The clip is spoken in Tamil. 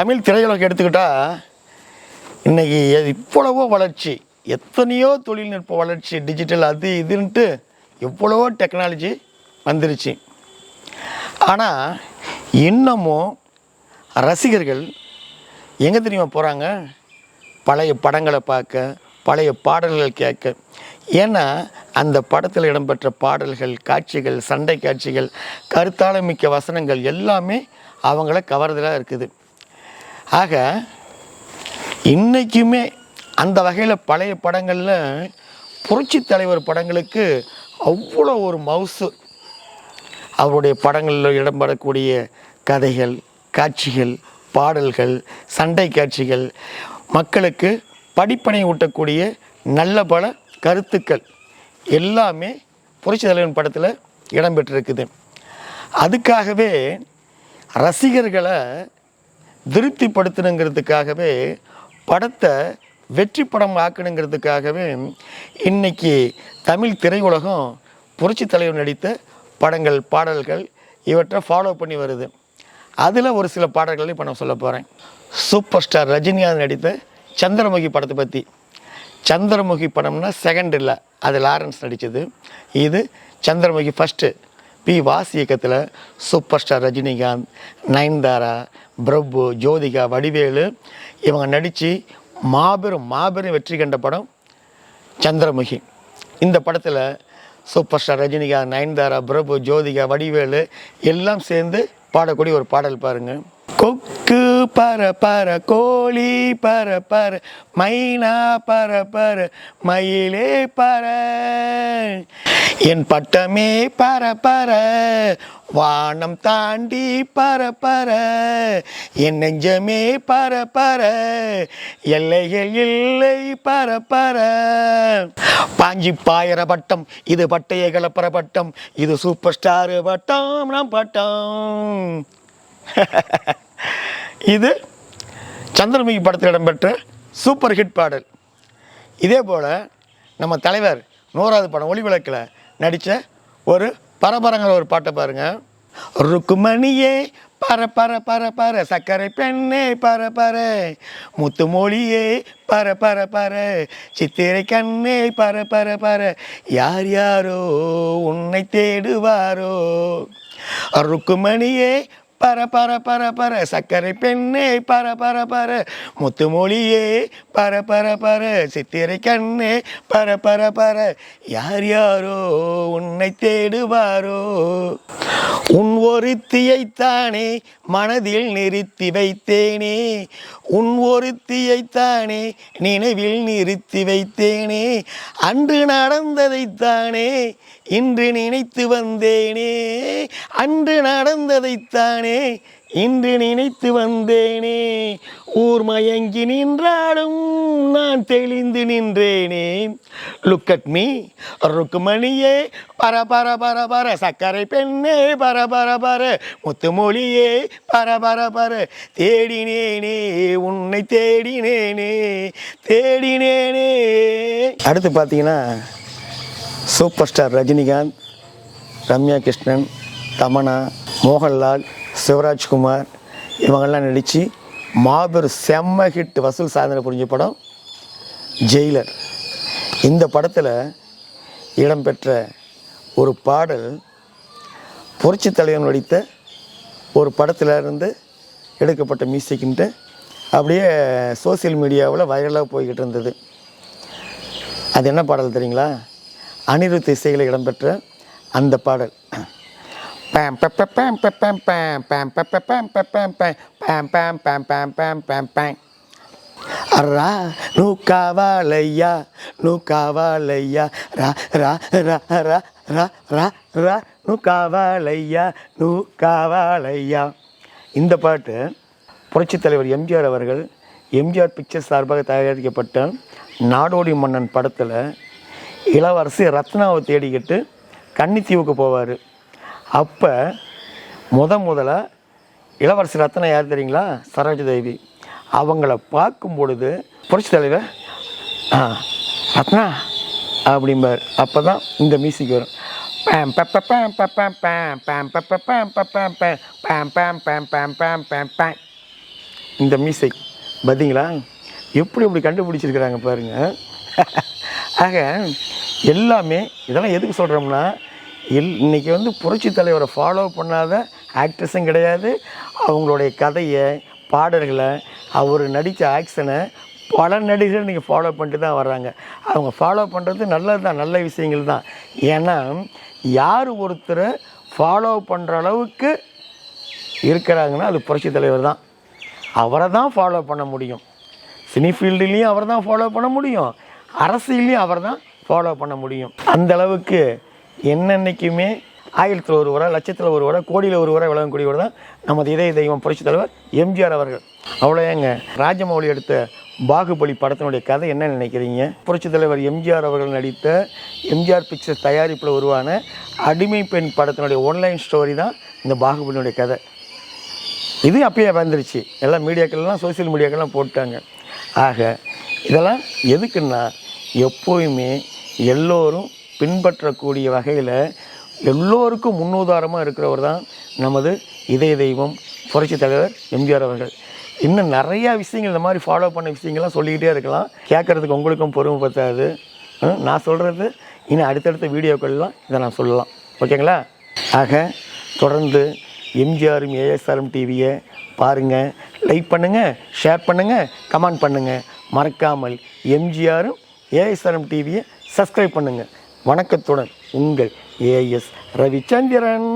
தமிழ் திரையுலகம் எடுத்துக்கிட்டால் இன்னைக்கு இவ்வளவோ வளர்ச்சி. எத்தனையோ தொழில்நுட்ப வளர்ச்சி டிஜிட்டல் அது இதுன்ட்டு எவ்வளவோ டெக்னாலஜி வந்துருச்சு. ஆனால் இன்னமும் ரசிகர்கள் எங்கே தெரியுமா போகிறாங்க பழைய படங்களை பார்க்க பழைய பாடல்கள் கேட்க. ஏன்னா அந்த படத்தில் இடம்பெற்ற பாடல்கள் காட்சிகள் சண்டை காட்சிகள் கருத்தாளமிக்க வசனங்கள் எல்லாமே அவங்கள கவர்தலாக இருக்குது. ஆக இன்றைக்குமே அந்த வகையில் பழைய படங்களில் புரட்சி தலைவர் படங்களுக்கு அவ்வளோ ஒரு மவுசு. அவருடைய படங்களில் இடம்பெறக்கூடிய கதைகள் காட்சிகள் பாடல்கள் சண்டை காட்சிகள் மக்களுக்கு படிப்பனை ஊட்டக்கூடிய நல்ல பல கருத்துக்கள் எல்லாமே புரட்சி தலைவன் படத்தில் இடம்பெற்றிருக்குது. அதுக்காகவே ரசிகர்களை திருப்திப்படுத்தணுங்கிறதுக்காகவே படத்தை வெற்றி படம் ஆக்கணுங்கிறதுக்காகவே இன்னைக்கு தமிழ் திரையுலகம் புரட்சி தலைவர் நடித்த படங்கள் பாடல்கள் இவற்றை ஃபாலோ பண்ணி வருது. அதில் ஒரு சில பாடல்களை இப்போ நான் சொல்ல போகிறேன் சூப்பர் ஸ்டார் ரஜினிகாந்த் நடித்த சந்திரமுகி படத்தை பற்றி சந்திரமுகி படம்னா செகண்ட் இல்லை அது லாரன்ஸ் நடித்தது இது சந்திரமுகி ஃபஸ்ட்டு பி வாஸ் இயக்கத்தில் சூப்பர் ஸ்டார் ரஜினிகாந்த் நயன்தாரா பிரபு ஜோதிகா வடிவேலு இவங்க நடித்து மாபெரும் மாபெரும் வெற்றி கண்ட படம் சந்திரமுகி. இந்த படத்தில் சூப்பர் ஸ்டார் ரஜினிகாந்த் நயன்தாரா பிரபு ஜோதிகா வடிவேலு எல்லாம் சேர்ந்து பாடக்கூடிய ஒரு பாடல் பாருங்கள் கொக்கு பர பர கோழி பர பர மைனா பர பர மயிலே பர. என் பட்டமே பர பர வானம் தாண்டி பர பர என் நெஞ்சமே பர பர எல்லைகள் இல்லை பர பர. பாஞ்சி பாயிர பட்டம் இது பட்டைய கலப்பர பட்டம் இது சூப்பர் ஸ்டாரு பட்டம் நம் பட்டம். இது சந்திரமுகி படத்தில் இடம்பெற்ற சூப்பர் ஹிட் பாடல். இதே போல் நம்ம தலைவர் நூறாவது படம் ஒளிவிளக்கில் நடித்த ஒரு பரபரங்கிற ஒரு பாட்டை பாருங்கள் ருக்குமணியே பர பர பர பர சர்க்கரை பெண்ணே பர பர. முத்துமொழியே பர பர பர. சித்திரை கண்ணே பர பர பர. யார் யாரோ உன்னை தேடுவாரோ. ருக்குமணியே பர பர பர பர சக்கரை பெண்ணே பர பர பர. முத்துமொழியே பர பர பர. சித்திரை கண்ணே பர பர பர. யார் யாரோ உன்னை தேடுவாரோ? உன் ஒருத்தியைத்தானே மனதில் நிறுத்தி வைத்தேனே. உன் ஒருத்தியைத்தானே நினைவில் நிறுத்தி வைத்தேனே. அன்று நடந்ததைத்தானே இன்று நினைத்து வந்தேனே அன்று நடந்ததைத்தானே இன்று நினைத்து வந்தேனே. ஊர் மயங்கி நின்றாலும் நான் தெளிந்து நின்றேனே. லுக் அட் மீ ருக்குமணியே பர பர பர பர சர்க்கரை பெண்ணே பர பர பர முத்துமொழியே பர பர பர தேடினேனே உன்னை தேடினேனே தேடினேனே. அடுத்து பார்த்தீங்கன்னா சூப்பர் ஸ்டார் ரஜினிகாந்த் ரம்யா கிருஷ்ணன் தமனா மோகன்லால் சிவராஜ்குமார் இவங்கெல்லாம் நடித்து மாபெரும் செம்ம ஹிட் வசூல் சாதனை புரிஞ்ச படம் ஜெயிலர். இந்த படத்தில் இடம்பெற்ற ஒரு பாடல் புரட்சி தலைவன் நடித்த ஒரு படத்தில் இருந்து எடுக்கப்பட்ட மியூசிக்ன்ட்டு அப்படியே சோஷியல் மீடியாவில் வைரலாக போய்கிட்டு இருந்தது. அது என்ன பாடல் தெரியுங்களா? அனிருத் இசைகளை இடம்பெற்ற அந்த பாடல். பேம் பெப்ப பேம் பெப்பம் பேம் பேம் பெப்ப பேம் பெப்பம் பேம் பேம் பேம் பேம் பேம் பேம் பேம் பேம் ரா நூ காவாலையா நூ காவாலையா ரா ரா ரா ரா ரா ரா ரா நூ காவாலையா நூ காவாலையா இந்த பாட்டு புரட்சித் தலைவர் எம்ஜிஆர் அவர்கள் எம்ஜிஆர் பிக்சர் சார்பாக தயாரிக்கப்பட்ட நாடோடி மன்னன் படத்தில் இளவரசி ரத்னாவை தேடிக்கிட்டு கன்னித்தீவுக்கு போவார். அப்போ முத முதல்ல இளவரசி ரத்னா யார் தெரியுங்களா? சரோஜ தேவி. அவங்கள பார்க்கும் பொழுது புரட்சி தலைவர் ஆ ரத்னா அப்படிம்பார். அப்போ தான் இந்த மியூசிக் வரும். பேம் பெப்ப பேம் பெப்பம் பேம் பேம் பெப்ப பேம் பெப்பம் பேம் பேம் பேம் பேம் பேம் பேம் பேம் பேம். இந்த மியூசிக் பார்த்தீங்களா எப்படி எப்படி கண்டுபிடிச்சிருக்கிறாங்க பாருங்கள் ஆக எல்லாமே இதெல்லாம் எதுக்கு சொல்கிறோம்னா எல் இன்றைக்கி வந்து புரட்சி தலைவரை ஃபாலோ பண்ணாத ஆக்ட்ரஸும் கிடையாது. அவங்களுடைய கதையை பாடல்களை அவர் நடித்த ஆக்ஷனை பல நடிகர்கள் நீங்கள் ஃபாலோ பண்ணிட்டு தான் வர்றாங்க. அவங்க ஃபாலோ பண்ணுறது நல்லது தான் நல்ல விஷயங்கள் தான். ஏன்னா யார் ஒருத்தரை ஃபாலோ பண்ணுற அளவுக்கு இருக்கிறாங்கன்னா அது புரட்சி தலைவர் தான். அவரை தான் ஃபாலோ பண்ண முடியும். சினி ஃபீல்டுலேயும் அவர் தான் ஃபாலோ பண்ண முடியும். அரசியலையும் அவர் தான் ஃபாலோ பண்ண முடியும். அந்த அளவுக்கு என்னென்னைக்குமே ஆயிரத்தில் ஒரு வர லட்சத்தில் ஒரு வர கோடியில் ஒரு வர விளங்கக்கூடியவர் தான் நமது இதய தெய்வம் புரட்சி தலைவர் எம்ஜிஆர் அவர்கள். அவ்வளோ ஏங்க ராஜமௌலி எடுத்த பாகுபலி படத்தினுடைய கதை என்ன நினைக்கிறீங்க? புரட்சி தலைவர் எம்ஜிஆர் அவர்கள் நடித்த எம்ஜிஆர் பிக்சர் தயாரிப்பில் உருவான அடிமை பெண் படத்தினுடைய ஒன்லைன் ஸ்டோரி தான் இந்த பாகுபலியுடைய கதை. இது அப்பயே வந்துருச்சு. எல்லாம் மீடியாக்கள்லாம் சோஷியல் மீடியாக்கள்லாம் போட்டாங்க. ஆக இதெல்லாம் எதுக்குன்னா எப்போயுமே எல்லோரும் பின்பற்றக்கூடிய வகையில் எல்லோருக்கும் முன்னுதாரணமாக இருக்கிறவர் தான் நமது இதய தெய்வம் புரட்சி தலைவர் எம்ஜிஆர் அவர்கள். இன்னும் நிறையா விஷயங்கள் இந்த மாதிரி ஃபாலோ பண்ண விஷயங்கள்லாம் சொல்லிக்கிட்டே இருக்கலாம். கேட்குறதுக்கு உங்களுக்கும் பொறுமை பத்தாது. நான் சொல்கிறது இன்னும் அடுத்தடுத்த வீடியோக்கள்லாம் இதை நான் சொல்லலாம். ஓகேங்களா? ஆக தொடர்ந்து எம்ஜிஆரும் ஏஎஸ்ஆரும் டிவியை பாருங்கள் லைக் பண்ணுங்கள் ஷேர் பண்ணுங்கள் கமெண்ட் பண்ணுங்கள் மறக்காமல் எம்ஜிஆரும் ஏஎஸ்ஆரும் டிவியை சப்ஸ்கிரைப் பண்ணுங்கள் வணக்கத்துடன் உங்கள் ஏஎஸ் ரவிச்சந்திரன்.